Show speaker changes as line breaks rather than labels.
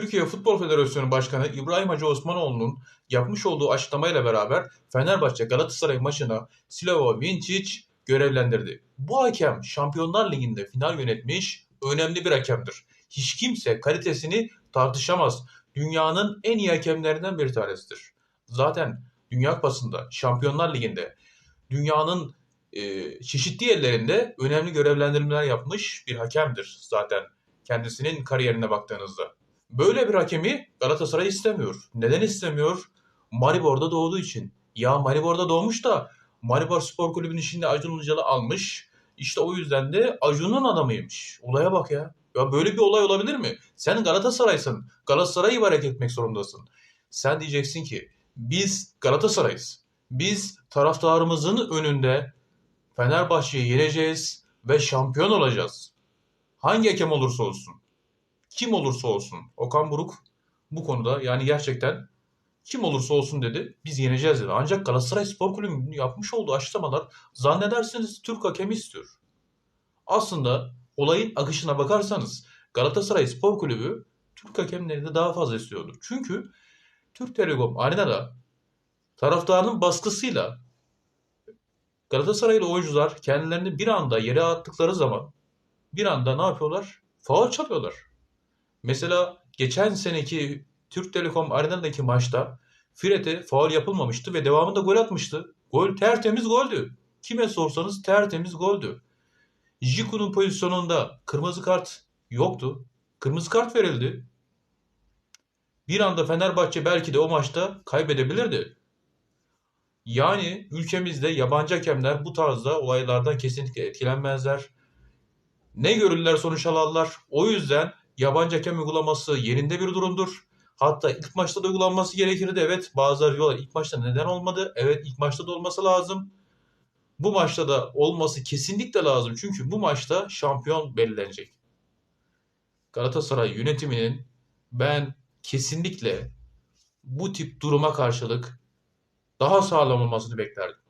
Türkiye Futbol Federasyonu Başkanı İbrahim Hacı Osmanoğlu'nun yapmış olduğu açıklamayla beraber Fenerbahçe Galatasaray maçına Silavo Vinčić görevlendirdi. Bu hakem Şampiyonlar Ligi'nde final yönetmiş önemli bir hakemdir. Hiç kimse kalitesini tartışamaz. Dünyanın en iyi hakemlerinden bir tanesidir. Zaten Dünya Kupası'nda, Şampiyonlar Ligi'nde dünyanın e, çeşitli yerlerinde önemli görevlendirmeler yapmış bir hakemdir zaten kendisinin kariyerine baktığınızda. Böyle bir hakemi Galatasaray istemiyor. Neden istemiyor? Maribor'da doğduğu için. Ya Maribor'da doğmuş da Maribor Spor Kulübü'nün içinde Acun Ilıcalı almış. İşte o yüzden de Acun'un adamıymış. Olaya bak ya. Ya böyle bir olay olabilir mi? Sen Galatasaray'sın. Galatasaray'ı ibaret etmek zorundasın. Sen diyeceksin ki biz Galatasaray'ız. Biz taraftarımızın önünde Fenerbahçe'yi yeneceğiz ve şampiyon olacağız. Hangi hakem olursa olsun, kim olursa olsun Okan Buruk bu konuda yani gerçekten kim olursa olsun dedi biz yeneceğiz dedi. Ancak Galatasaray Spor Kulübü'nün yapmış olduğu açıklamalar zannedersiniz Türk hakemi istiyor. Aslında olayın akışına bakarsanız Galatasaray Spor Kulübü Türk hakemlerini daha fazla istiyordur. Çünkü Türk Telekom Arena'da taraftarın baskısıyla Galatasaraylı oyuncular kendilerini bir anda yere attıkları zaman bir anda ne yapıyorlar? Faul çalıyorlar. Mesela geçen seneki Türk Telekom Arena'daki maçta Fred'e faul yapılmamıştı ve devamında gol atmıştı. Gol tertemiz goldü. Kime sorsanız tertemiz goldü. Jiku'nun pozisyonunda kırmızı kart yoktu. Kırmızı kart verildi. Bir anda Fenerbahçe belki de o maçta kaybedebilirdi. Yani ülkemizde yabancı hakemler bu tarzda olaylardan kesinlikle etkilenmezler. Ne görürler sonuç alırlar. O yüzden yabancı hakem uygulaması yerinde bir durumdur. Hatta ilk maçta da uygulanması gerekirdi. Evet bazıları diyorlar ilk maçta neden olmadı? Evet ilk maçta da olması lazım. Bu maçta da olması kesinlikle lazım. Çünkü bu maçta şampiyon belirlenecek. Galatasaray yönetiminin ben kesinlikle bu tip duruma karşılık daha sağlam olmasını beklerdim.